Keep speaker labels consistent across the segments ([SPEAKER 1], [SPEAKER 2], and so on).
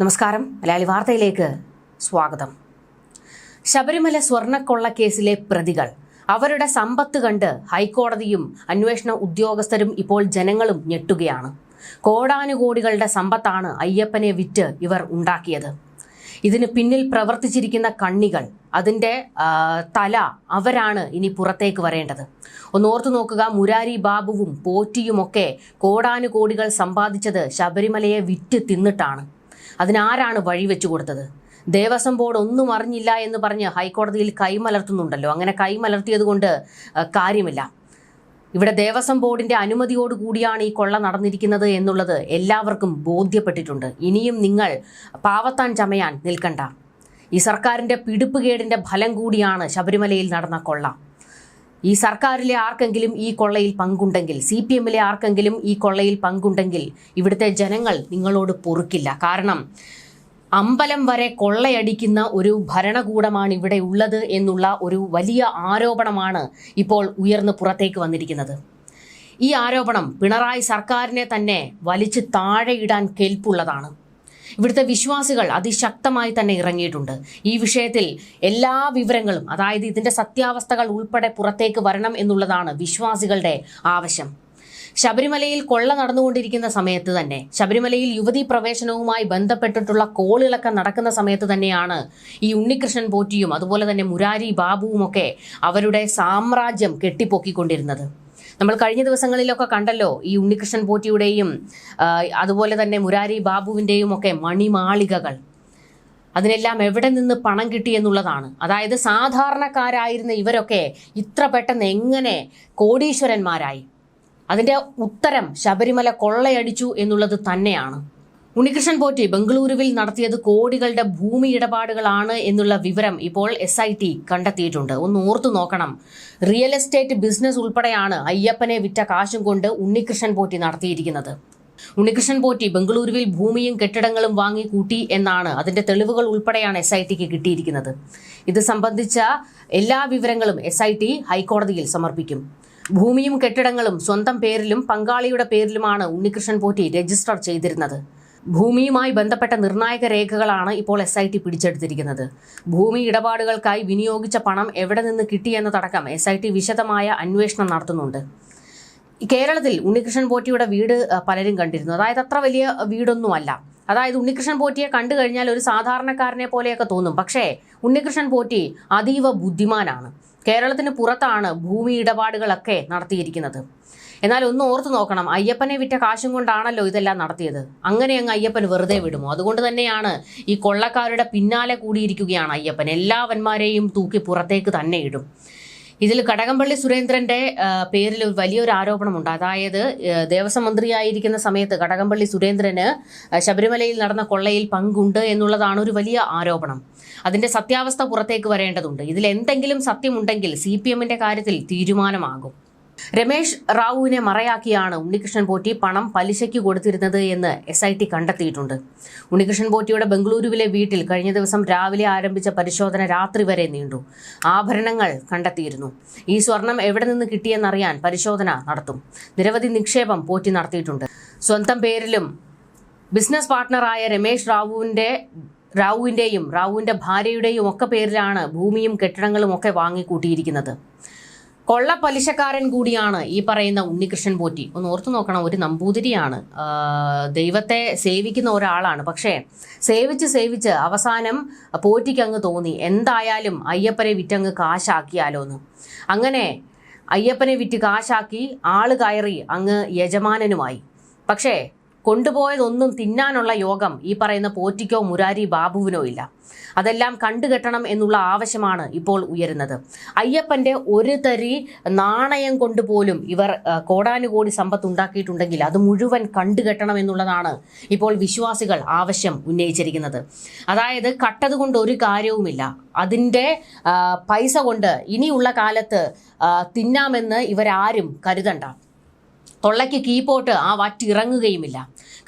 [SPEAKER 1] നമസ്കാരം. മലയാളി വാർത്തയിലേക്ക് സ്വാഗതം. ശബരിമല സ്വർണക്കൊള്ളക്കേസിലെ പ്രതികൾ. അവരുടെ സമ്പത്ത് കണ്ട് ഹൈക്കോടതിയും അന്വേഷണ ഉദ്യോഗസ്ഥരും ഇപ്പോൾ ജനങ്ങളും ഞെട്ടുകയാണ്. കോടാനുകോടികളുടെ സമ്പത്താണ് അയ്യപ്പനെ വിറ്റ് ഇവർ ഉണ്ടാക്കിയത്. ഇതിന് പിന്നിൽ പ്രവർത്തിച്ചിരിക്കുന്ന കണ്ണികൾ അതിന്റെ തല അവരാണ് ഇനി പുറത്തേക്ക് വരേണ്ടത്. ഒന്ന് ഓർത്തു നോക്കുക മുരാരി ബാബുവും പോറ്റിയുമൊക്കെ കോടാനുകോടികൾ സമ്പാദിച്ചത് ശബരിമലയെ വിറ്റ് തിന്നിട്ടാണ്. അതിനാരാണ് വഴിവെച്ചു കൊടുത്തത്? ദേവസ്വം ബോർഡ് ഒന്നും അറിഞ്ഞില്ല എന്ന് പറഞ്ഞ് ഹൈക്കോടതിയിൽ കൈമലർത്തുന്നുണ്ടല്ലോ അങ്ങനെ കൈമലർത്തിയത് കൊണ്ട് കാര്യമില്ല. ഇവിടെ ദേവസ്വം ബോർഡിന്റെ അനുമതിയോട് കൂടിയാണ് ഈ കൊള്ള നടന്നിരിക്കുന്നത് എന്നുള്ളത് എല്ലാവർക്കും ബോധ്യപ്പെട്ടിട്ടുണ്ട്. ഇനിയും നിങ്ങൾ പാവത്താൻ ചമയാൻ നിൽക്കണ്ട. ഈ സർക്കാരിന്റെ പിടിപ്പുകേടിന്റെ ഫലം കൂടിയാണ് ശബരിമലയിൽ നടന്ന കൊള്ള. ഈ സർക്കാരിലെ ആർക്കെങ്കിലും ഈ കൊള്ളയിൽ പങ്കുണ്ടെങ്കിൽ സി പി എമ്മിലെ ആർക്കെങ്കിലും ഈ കൊള്ളയിൽ പങ്കുണ്ടെങ്കിൽ ഇവിടുത്തെ ജനങ്ങൾ നിങ്ങളോട് പൊറുക്കില്ല. കാരണം അമ്പലം വരെ കൊള്ളയടിക്കുന്ന ഒരു ഭരണകൂടമാണ് ഇവിടെ ഉള്ളത് എന്നുള്ള ഒരു വലിയ ആരോപണമാണ് ഇപ്പോൾ ഉയർന്ന് പുറത്തേക്ക് വന്നിരിക്കുന്നത്. ഈ ആരോപണം പിണറായി സർക്കാരിനെ തന്നെ വലിച്ചു താഴെയിടാൻ കെൽപ്പുള്ളതാണ്. ഇവിടുത്തെ വിശ്വാസികൾ അതിശക്തമായി തന്നെ ഇറങ്ങിയിട്ടുണ്ട്. ഈ വിഷയത്തിൽ എല്ലാ വിവരങ്ങളും അതായത് ഇതിന്റെ സത്യാവസ്ഥകൾ ഉൾപ്പെടെ പുറത്തേക്ക് വരണം എന്നുള്ളതാണ് വിശ്വാസികളുടെ ആവശ്യം. ശബരിമലയിൽ കൊള്ള നടന്നുകൊണ്ടിരിക്കുന്ന സമയത്ത് തന്നെ ശബരിമലയിൽ യുവതി പ്രവേശനവുമായി ബന്ധപ്പെട്ടിട്ടുള്ള കോളിളക്കം നടക്കുന്ന സമയത്ത് തന്നെയാണ് ഈ ഉണ്ണികൃഷ്ണൻ പോറ്റിയും അതുപോലെ തന്നെ മുരാരി ബാബുവുമൊക്കെ അവരുടെ സാമ്രാജ്യം കെട്ടിപ്പൊക്കിക്കൊണ്ടിരുന്നത്. നമ്മൾ കഴിഞ്ഞ ദിവസങ്ങളിലൊക്കെ കണ്ടല്ലോ ഈ ഉണ്ണികൃഷ്ണൻ പോറ്റിയുടെയും അതുപോലെ തന്നെ മുരാരി ബാബുവിന്റെയും ഒക്കെ മണിമാളികകൾ. അതിനെല്ലാം എവിടെ നിന്ന് പണം കിട്ടി എന്നുള്ളതാണ്. അതായത് സാധാരണക്കാരായിരുന്ന ഇവരൊക്കെ ഇത്ര പെട്ടെന്ന് എങ്ങനെ കോടീശ്വരന്മാരായി? അതിന്റെ ഉത്തരം ശബരിമല കൊള്ളയടിച്ചു എന്നുള്ളത് തന്നെയാണ്. ഉണ്ണികൃഷ്ണൻ പോറ്റി ബംഗളൂരുവിൽ നടത്തിയത് കോടികളുടെ ഭൂമി ഇടപാടുകളാണ് എന്നുള്ള വിവരം ഇപ്പോൾ എസ് ഐ ടി കണ്ടെത്തിയിട്ടുണ്ട്. ഒന്ന് ഓർത്തു നോക്കണം. റിയൽ എസ്റ്റേറ്റ് ബിസിനസ് ഉൾപ്പെടെയാണ് അയ്യപ്പനെ വിറ്റ കാശും കൊണ്ട് ഉണ്ണികൃഷ്ണൻ പോറ്റി നടത്തിയിരിക്കുന്നത്. ഉണ്ണികൃഷ്ണൻ പോറ്റി ബംഗളൂരുവിൽ ഭൂമിയും കെട്ടിടങ്ങളും വാങ്ങി കൂട്ടി എന്നാണ് അതിന്റെ തെളിവുകൾ ഉൾപ്പെടെയാണ് എസ് ഐ ടിക്ക് കിട്ടിയിരിക്കുന്നത്. ഇത് സംബന്ധിച്ച എല്ലാ വിവരങ്ങളും എസ് ഐ ടി ഹൈക്കോടതിയിൽ സമർപ്പിക്കും. ഭൂമിയും കെട്ടിടങ്ങളും സ്വന്തം പേരിലും പങ്കാളിയുടെ പേരിലുമാണ് ഉണ്ണികൃഷ്ണൻ പോറ്റി രജിസ്റ്റർ ചെയ്തിരുന്നത്. ഭൂമിയുമായി ബന്ധപ്പെട്ട നിർണായക രേഖകളാണ് ഇപ്പോൾ എസ് ഐ ടി പിടിച്ചെടുത്തിരിക്കുന്നത്. ഭൂമി ഇടപാടുകൾക്കായി വിനിയോഗിച്ച പണം എവിടെ നിന്ന് കിട്ടിയെന്നതടക്കം എസ് ഐ ടി വിശദമായ അന്വേഷണം നടത്തുന്നുണ്ട്. കേരളത്തിൽ ഉണ്ണികൃഷ്ണൻ പോറ്റിയുടെ വീട് പലരും കണ്ടിരുന്നു. അതായത് അത്ര വലിയ വീടൊന്നുമല്ല. അതായത് ഉണ്ണികൃഷ്ണൻ പോറ്റിയെ കണ്ടു കഴിഞ്ഞാൽ ഒരു സാധാരണക്കാരനെ പോലെയൊക്കെ തോന്നും. പക്ഷേ ഉണ്ണികൃഷ്ണൻ പോറ്റി അതീവ ബുദ്ധിമാനാണ്. കേരളത്തിന് പുറത്താണ് ഭൂമി ഇടപാടുകളൊക്കെ നടത്തിയിരിക്കുന്നത്. എന്നാൽ ഒന്ന് ഓർത്തു നോക്കണം. അയ്യപ്പനെ വിറ്റ കാശും കൊണ്ടാണല്ലോ ഇതെല്ലാം നടത്തിയത്. അങ്ങനെ അങ്ങ് അയ്യപ്പൻ വെറുതെ വിടുമോ? അതുകൊണ്ട് തന്നെയാണ് ഈ കൊള്ളക്കാരുടെ പിന്നാലെ കൂടിയിരിക്കുകയാണ് അയ്യപ്പൻ. എല്ലാവന്മാരെയും തൂക്കി പുറത്തേക്ക് തന്നെ ഇടും. ഇതിൽ കടകംപള്ളി സുരേന്ദ്രന്റെ പേരിൽ വലിയൊരു ആരോപണമുണ്ട്. അതായത് ദേവസ്വം മന്ത്രിയായിരിക്കുന്ന സമയത്ത് കടകംപള്ളി സുരേന്ദ്രന് ശബരിമലയിൽ നടന്ന കൊള്ളയിൽ പങ്കുണ്ട് എന്നുള്ളതാണ് ഒരു വലിയ ആരോപണം. അതിന്റെ സത്യാവസ്ഥ പുറത്തേക്ക് വരേണ്ടതുണ്ട്. ഇതിൽ എന്തെങ്കിലും സത്യമുണ്ടെങ്കിൽ സി പി എമ്മിന്റെ കാര്യത്തിൽ തീരുമാനമാകും. രമേശ് റാവുവിനെ മറയാക്കിയാണ് ഉണ്ണികൃഷ്ണൻ പോറ്റി പണം പലിശയ്ക്ക് കൊടുത്തിരുന്നത് എന്ന് എസ് ഐ ടി കണ്ടെത്തിയിട്ടുണ്ട്. ഉണ്ണികൃഷ്ണൻ പോറ്റിയുടെ ബംഗളൂരുവിലെ വീട്ടിൽ കഴിഞ്ഞ ദിവസം രാവിലെ ആരംഭിച്ച പരിശോധന രാത്രി വരെ നീണ്ടു. ആഭരണങ്ങൾ കണ്ടെത്തിയിരുന്നു. ഈ സ്വർണം എവിടെ നിന്ന് കിട്ടിയെന്നറിയാൻ പരിശോധന നടത്തും. നിരവധി നിക്ഷേപം പോറ്റി നടത്തിയിട്ടുണ്ട്. സ്വന്തം പേരിലും ബിസിനസ് പാർട്ട്ണറായ രമേശ് റാവുവിന്റെ റാവുവിന്റെയും റാവുവിന്റെ ഭാര്യയുടെയും ഒക്കെ പേരിലാണ് ഭൂമിയും കെട്ടിടങ്ങളും ഒക്കെ വാങ്ങിക്കൂട്ടിയിരിക്കുന്നത്. കൊള്ള പലിശക്കാരൻ കൂടിയാണ് ഈ പറയുന്ന ഉണ്ണികൃഷ്ണൻ പോറ്റി. ഒന്ന് ഓർത്തു നോക്കണം ഒരു നമ്പൂതിരിയാണ്. ദൈവത്തെ സേവിക്കുന്ന ഒരാളാണ്. പക്ഷേ സേവിച്ച് സേവിച്ച് അവസാനം പോറ്റിക്ക് അങ്ങ് തോന്നി. എന്തായാലും അയ്യപ്പനെ വിറ്റങ്ങ് കാശാക്കിയാലോ എന്ന് അങ്ങനെ അയ്യപ്പനെ വിറ്റ് കാശാക്കി ആൾ കയറി അങ്ങ് യജമാനനുമായി. പക്ഷേ കൊണ്ടുപോയതൊന്നും തിന്നാനുള്ള യോഗം ഈ പറയുന്ന പോറ്റിക്കോ മുരാരി ബാബുവിനോ ഇല്ല. അതെല്ലാം കണ്ടുകെട്ടണം എന്നുള്ള ആവശ്യമാണ് ഇപ്പോൾ ഉയരുന്നത്. അയ്യപ്പന്റെ ഒരു തരി നാണയം കൊണ്ടുപോലും ഇവർ കോടാനുകോടി സമ്പത്ത് ഉണ്ടാക്കിയിട്ടുണ്ടെങ്കിൽ അത് മുഴുവൻ കണ്ടുകെട്ടണം എന്നുള്ളതാണ് ഇപ്പോൾ വിശ്വാസികൾ ആവശ്യം ഉന്നയിച്ചിരിക്കുന്നത്. അതായത് കട്ടതുകൊണ്ട് ഒരു കാര്യവുമില്ല. അതിന്റെ പൈസ കൊണ്ട് ഇനിയുള്ള കാലത്ത് തിന്നാമെന്ന് ഇവരാരും കരുതണ്ട. തൊള്ളയ്ക്ക് കീപ്പോട്ട് ആ വറ്റിറങ്ങുകയുമില്ല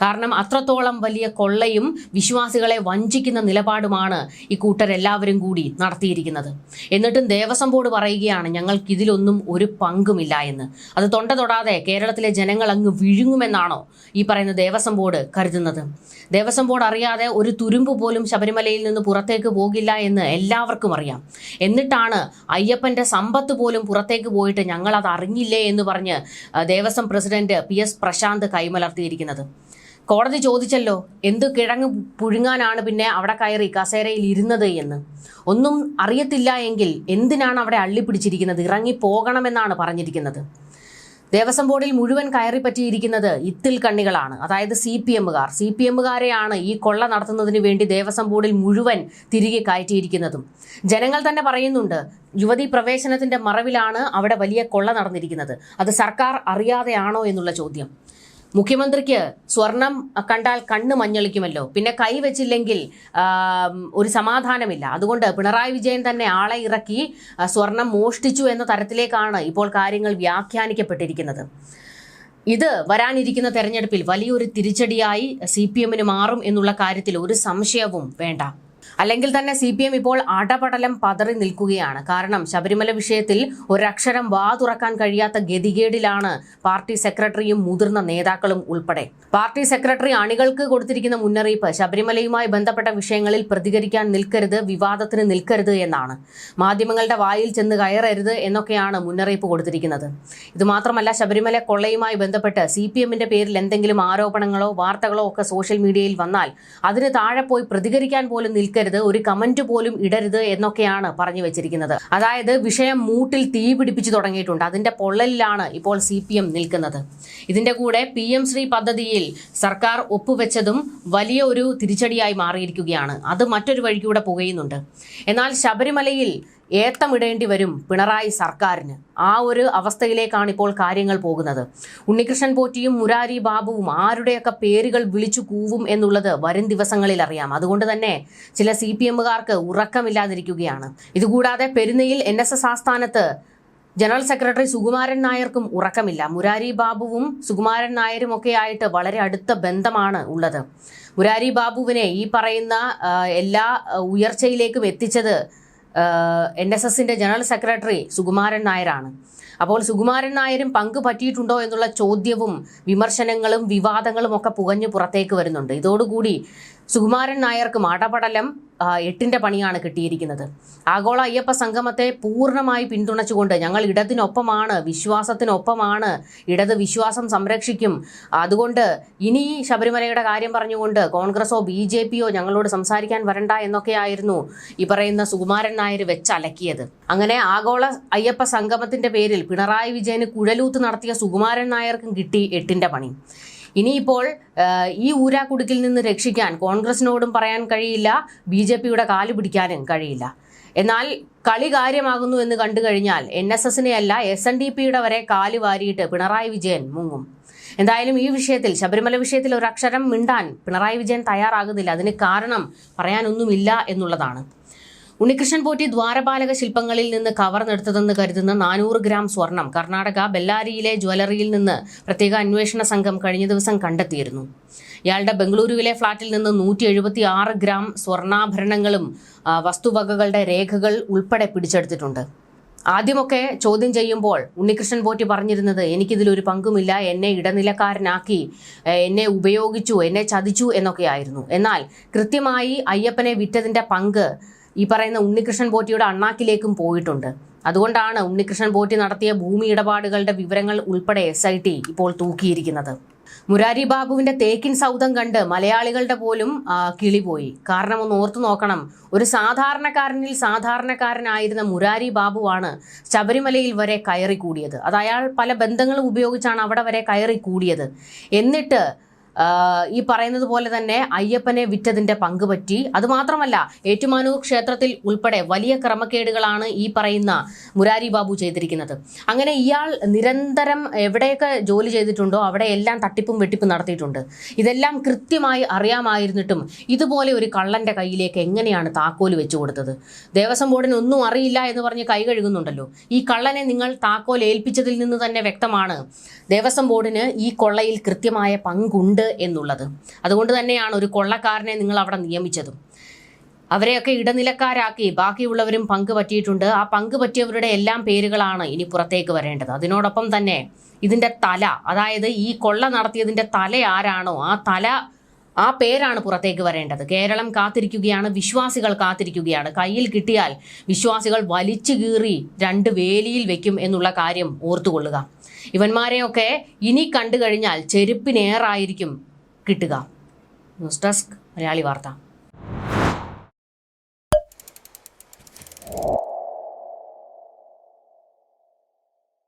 [SPEAKER 1] കാരണം അത്രത്തോളം വലിയ കൊള്ളയും വിശ്വാസികളെ വഞ്ചിക്കുന്ന നിലപാടുമാണ് ഈ കൂട്ടരെല്ലാവരും കൂടി നടത്തിയിരിക്കുന്നത്. എന്നിട്ടും ദേവസ്വം ബോർഡ് പറയുകയാണ് ഞങ്ങൾക്കിതിലൊന്നും ഒരു പങ്കുമില്ല എന്ന്. അത് തൊണ്ട തൊടാതെ കേരളത്തിലെ ജനങ്ങൾ അങ്ങ് വിഴുങ്ങുമെന്നാണോ ഈ പറയുന്ന ദേവസ്വം ബോർഡ് കരുതുന്നത്. ദേവസ്വം ബോർഡ് അറിയാതെ ഒരു തുരുമ്പ് പോലും ശബരിമലയിൽ നിന്ന് പുറത്തേക്ക് പോകില്ല എന്ന് എല്ലാവർക്കും അറിയാം. എന്നിട്ടാണ് അയ്യപ്പന്റെ സമ്പത്ത് പോലും പുറത്തേക്ക് പോയിട്ട് ഞങ്ങൾ അത് അറിഞ്ഞില്ലേ എന്ന് പറഞ്ഞ് Devaswom president P S Prasanth കൈമലർത്തിയിരിക്കുന്നത്. കോടതി ചോദിച്ചല്ലോ എന്ത് കിഴങ്ങ് പുഴുങ്ങാനാണ് പിന്നെ അവിടെ കയറി കസേരയിൽ ഇരുന്നത് എന്ന്? ഒന്നും അറിയത്തില്ല എങ്കിൽ എന്തിനാണ് അവിടെ അള്ളിപ്പിടിച്ചിരിക്കുന്നത്? ഇറങ്ങി പോകണമെന്നാണ് പറഞ്ഞിരിക്കുന്നത്. ദേവസ്വം ബോർഡിൽ മുഴുവൻ കയറി പറ്റിയിരിക്കുന്നത് ഇത്തിൽ കണ്ണികളാണ്. അതായത് സി പി എമ്മുകാർ. സി പി എമ്മുകാരെയാണ് ഈ കൊള്ള നടത്തുന്നതിന് വേണ്ടി ദേവസ്വം ബോർഡിൽ മുഴുവൻ തിരികെ കയറ്റിയിരിക്കുന്നതും. ജനങ്ങൾ തന്നെ പറയുന്നുണ്ട് യുവതി പ്രവേശനത്തിന്റെ മറവിലാണ് അവിടെ വലിയ കൊള്ള നടന്നിരിക്കുന്നത്. അത് സർക്കാർ അറിയാതെയാണോ എന്നുള്ള ചോദ്യം. മുഖ്യമന്ത്രിക്ക് സ്വർണം കണ്ടാൽ കണ്ണ് മഞ്ഞളിക്കുമല്ലോ. പിന്നെ കൈ വെച്ചില്ലെങ്കിൽ ഒരു സമാധാനമില്ല. അതുകൊണ്ട് പിണറായി വിജയൻ തന്നെ ആളെ ഇറക്കി സ്വർണം മോഷ്ടിച്ചു എന്ന തരത്തിലേക്കാണ് ഇപ്പോൾ കാര്യങ്ങൾ വ്യാഖ്യാനിക്കപ്പെട്ടിരിക്കുന്നത്. ഇത് വരാനിരിക്കുന്ന തെരഞ്ഞെടുപ്പിൽ വലിയൊരു തിരിച്ചടിയായി സി പി എമ്മിന് മാറും എന്നുള്ള കാര്യത്തിൽ ഒരു സംശയവും വേണ്ട. അല്ലെങ്കിൽ തന്നെ സി പി എം ഇപ്പോൾ അടപടലം പതറി നിൽക്കുകയാണ്. കാരണം ശബരിമല വിഷയത്തിൽ ഒരക്ഷരം വാ തുറക്കാൻ കഴിയാത്ത ഗതികേടിലാണ് പാർട്ടി സെക്രട്ടറിയും മുതിർന്ന നേതാക്കളും ഉൾപ്പെടെ. പാർട്ടി സെക്രട്ടറി അണികൾക്ക് കൊടുത്തിരിക്കുന്ന മുന്നറിയിപ്പ് ശബരിമലയുമായി ബന്ധപ്പെട്ട വിഷയങ്ങളിൽ പ്രതികരിക്കാൻ നിൽക്കരുത് വിവാദത്തിന് നിൽക്കരുത് എന്നാണ്. മാധ്യമങ്ങളുടെ വായിൽ ചെന്ന് കയറരുത് എന്നൊക്കെയാണ് മുന്നറിയിപ്പ് കൊടുത്തിരിക്കുന്നത്. ഇത് മാത്രമല്ല ശബരിമല കൊള്ളയുമായി ബന്ധപ്പെട്ട് സി പി എമ്മിന്റെ പേരിൽ എന്തെങ്കിലും ആരോപണങ്ങളോ വാർത്തകളോ ഒക്കെ സോഷ്യൽ മീഡിയയിൽ വന്നാൽ അതിന് താഴെ പോയി പ്രതികരിക്കാൻ പോലും നിൽക്കരുത് ഒരു കമന്റ് പോലും ഇടരുത് എന്നൊക്കെയാണ് പറഞ്ഞു വെച്ചിരിക്കുന്നത്. അതായത് വിഷയം മൂട്ടിൽ തീ പിടിപ്പിച്ചു തുടങ്ങിയിട്ടുണ്ട്. അതിന്റെ പൊള്ളലിലാണ് ഇപ്പോൾ സി പി എം നിൽക്കുന്നത്. ഇതിന്റെ കൂടെ പി എം ശ്രീ പദ്ധതിയിൽ സർക്കാർ ഒപ്പുവെച്ചതും വലിയ ഒരു തിരിച്ചടിയായി മാറിയിരിക്കുകയാണ്. അത് മറ്റൊരു വഴിക്കൂടെ പുകയുന്നുണ്ട്. എന്നാൽ ശബരിമലയിൽ ഏത്തമിടേണ്ടി വരും പിണറായി സർക്കാരിന്. ആ ഒരു അവസ്ഥയിലേക്കാണ് ഇപ്പോൾ കാര്യങ്ങൾ പോകുന്നത്. ഉണ്ണികൃഷ്ണൻ പോറ്റിയും മുരാരി ബാബുവും ആരുടെയൊക്കെ പേരുകൾ വിളിച്ചു കൂവും എന്നുള്ളത് വരും ദിവസങ്ങളിൽ അറിയാം. അതുകൊണ്ട് തന്നെ ചില സി പി എമ്മുകാർക്ക് ഉറക്കമില്ലാതിരിക്കുകയാണ്. ഇതുകൂടാതെ പെരുന്നയിൽ എൻ എസ് എസ് ആസ്ഥാനത്ത് ജനറൽ സെക്രട്ടറി സുകുമാരൻ നായർക്കും ഉറക്കമില്ല. മുരാരി ബാബുവും സുകുമാരൻ നായരും ഒക്കെ ആയിട്ട് വളരെ അടുത്ത ബന്ധമാണ് ഉള്ളത്. മുരാരി ബാബുവിനെ ഈ പറയുന്ന എല്ലാ ഉയർച്ചയിലേക്കും എത്തിച്ചത് എൻ എസ് എസിന്റെ ജനറൽ സെക്രട്ടറി സുകുമാരൻ നായരാണ്. അപ്പോൾ സുകുമാരൻ നായരും പങ്ക് പറ്റിയിട്ടുണ്ടോ എന്നുള്ള ചോദ്യവും വിമർശനങ്ങളും വിവാദങ്ങളും ഒക്കെ പുകഞ്ഞു പുറത്തേക്ക് വരുന്നുണ്ട്. ഇതോടുകൂടി സുകുമാരൻ നായർക്കും എട്ടിന്റെ എട്ടിന്റെ പണിയാണ് കിട്ടിയിരിക്കുന്നത്. ആഗോള അയ്യപ്പ സംഗമത്തെ പൂർണമായി പിന്തുണച്ചുകൊണ്ട് ഞങ്ങൾ ഇടതിനൊപ്പമാണ് വിശ്വാസത്തിനൊപ്പമാണ് ഇടത് വിശ്വാസം സംരക്ഷിക്കും. അതുകൊണ്ട് ഇനി ശബരിമലയുടെ കാര്യം പറഞ്ഞുകൊണ്ട് കോൺഗ്രസോ ബി ജെ പിയോ ഞങ്ങളോട് സംസാരിക്കാൻ വരണ്ട എന്നൊക്കെയായിരുന്നു ഈ പറയുന്ന സുകുമാരൻ നായർ വെച്ചലക്കിയത്. അങ്ങനെ ആഗോള അയ്യപ്പ സംഗമത്തിന്റെ പേരിൽ പിണറായി വിജയന് കുഴലൂത്ത് നടത്തിയ സുകുമാരൻ നായർക്കും കിട്ടി എട്ടിന്റെ പണി. ഇനിയിപ്പോൾ ഈ ഊരാക്കുടുക്കിൽ നിന്ന് രക്ഷിക്കാൻ കോൺഗ്രസിനോടും പറയാൻ കഴിയില്ല ബി ജെ പിയുടെ കാൽ പിടിക്കാനും കഴിയില്ല. എന്നാൽ കളി കാര്യമാകുന്നു എന്ന് കണ്ടു കഴിഞ്ഞാൽ എൻ എസ് എസിനെ അല്ല എസ് എൻ ഡി പിയുടെ വരെ കാൽ വാരിയിട്ട് പിണറായി വിജയൻ മുങ്ങും. എന്തായാലും ഈ വിഷയത്തിൽ ശബരിമല വിഷയത്തിൽ ഒരക്ഷരം മിണ്ടാൻ പിണറായി വിജയൻ തയ്യാറാകുന്നില്ല. അതിന് കാരണം പറയാനൊന്നുമില്ല എന്നുള്ളതാണ്. ഉണ്ണികൃഷ്ണൻ പോറ്റി ദ്വാരപാലക ശില്പങ്ങളിൽ നിന്ന് കവർന്നെടുത്തതെന്ന് കരുതുന്ന നാനൂറ് ഗ്രാം സ്വർണം കർണാടക ബെല്ലാരിയിലെ ജ്വല്ലറിയിൽ നിന്ന് പ്രത്യേക അന്വേഷണ സംഘം കഴിഞ്ഞ ദിവസം കണ്ടെത്തിയിരുന്നു. ഇയാളുടെ ബംഗളൂരുവിലെ ഫ്ളാറ്റിൽ നിന്ന് നൂറ്റി എഴുപത്തി ആറ് ഗ്രാം സ്വർണാഭരണങ്ങളും വസ്തുവകകളുടെ രേഖകൾ ഉൾപ്പെടെ പിടിച്ചെടുത്തിട്ടുണ്ട്. ആദ്യമൊക്കെ ചോദ്യം ചെയ്യുമ്പോൾ ഉണ്ണികൃഷ്ണൻ പോറ്റി പറഞ്ഞിരുന്നത് എനിക്കിതിലൊരു പങ്കുമില്ല എന്നെ ഇടനിലക്കാരനാക്കി എന്നെ ഉപയോഗിച്ചു എന്നെ ചതിച്ചു എന്നൊക്കെയായിരുന്നു. എന്നാൽ കൃത്യമായി അയ്യപ്പനെ വിറ്റതിന്റെ പങ്ക് ഈ പറയുന്ന ഉണ്ണികൃഷ്ണൻ പോറ്റിയുടെ അണ്ണാക്കിലേക്കും പോയിട്ടുണ്ട്. അതുകൊണ്ടാണ് ഉണ്ണികൃഷ്ണൻ പോറ്റി നടത്തിയ ഭൂമി ഇടപാടുകളുടെ വിവരങ്ങൾ ഉൾപ്പെടെ എസ് ഇപ്പോൾ തൂക്കിയിരിക്കുന്നത്. മുരാരി ബാബുവിന്റെ തേക്കിൻ സൗദം കണ്ട് മലയാളികളുടെ പോലും കിളി പോയി കാരണം ഒന്ന് ഓർത്തു നോക്കണം. ഒരു സാധാരണക്കാരനിൽ സാധാരണക്കാരനായിരുന്ന മുരാരി ബാബുവാണ് ശബരിമലയിൽ വരെ കയറി കൂടിയത് അത് അയാൾ പല ബന്ധങ്ങളും ഉപയോഗിച്ചാണ് അവിടെ വരെ കയറി കൂടിയത് എന്നിട്ട് ഈ പറയുന്നത് പോലെ തന്നെ അയ്യപ്പനെ വിറ്റതിന്റെ പങ്ക് പറ്റി. അതുമാത്രമല്ല ഏറ്റുമാനൂർ ക്ഷേത്രത്തിൽ ഉൾപ്പെടെ വലിയ ക്രമക്കേടുകളാണ് ഈ പറയുന്ന മുരാരി ബാബു ചെയ്തിരിക്കുന്നത്. അങ്ങനെ ഇയാൾ നിരന്തരം എവിടെയൊക്കെ ജോലി ചെയ്തിട്ടുണ്ടോ അവിടെ എല്ലാം തട്ടിപ്പും വെട്ടിപ്പും നടത്തിയിട്ടുണ്ട്. ഇതെല്ലാം കൃത്യമായി അറിയാമായിരുന്നിട്ടും ഇതുപോലെ ഒരു കള്ളന്റെ കയ്യിലേക്ക് എങ്ങനെയാണ് താക്കോൽ വെച്ചു കൊടുത്തത്? ദേവസ്വം ബോർഡിന് ഒന്നും അറിയില്ല എന്ന് പറഞ്ഞ് കൈ കഴുകുന്നുണ്ടല്ലോ. ഈ കള്ളനെ നിങ്ങൾ താക്കോൽ ഏൽപ്പിച്ചതിൽ നിന്ന് തന്നെ വ്യക്തമാണ്. ദേവസ്വം ബോർഡിന് ഈ കൊള്ളയിൽ കൃത്യമായ പങ്കുണ്ട് എന്നുള്ളത്. അതുകൊണ്ട് തന്നെയാണ് ഒരു കൊള്ളക്കാരനെ നിങ്ങൾ അവിടെ നിയമിച്ചതും. അവരെയൊക്കെ ഇടനിലക്കാരാക്കി ബാക്കിയുള്ളവരും പങ്ക് പറ്റിയിട്ടുണ്ട്. ആ പങ്ക് പറ്റിയവരുടെ എല്ലാം പേരുകളാണ് ഇനി പുറത്തേക്ക് വരേണ്ടത്. അതിനോടൊപ്പം തന്നെ ഇതിന്റെ തല അതായത് ഈ കൊള്ള നടത്തിയതിന്റെ തല ആരാണോ ആ തല ആ പേരാണ് പുറത്തേക്ക് വരേണ്ടത്. കേരളം കാത്തിരിക്കുകയാണ് വിശ്വാസികൾ കാത്തിരിക്കുകയാണ്. കയ്യിൽ കിട്ടിയാൽ വിശ്വാസികൾ വലിച്ചു കീറി രണ്ട് വേലിയിൽ വെക്കും എന്നുള്ള കാര്യം ഓർത്തുകൊള്ളുക. ഇവന്മാരെയൊക്കെ ഇനി കണ്ടു കഴിഞ്ഞാൽ ചെരുപ്പിനേറായിരിക്കും കിട്ടുക. ന്യൂസ് ഡെസ്ക് മലയാളി വാർത്ത.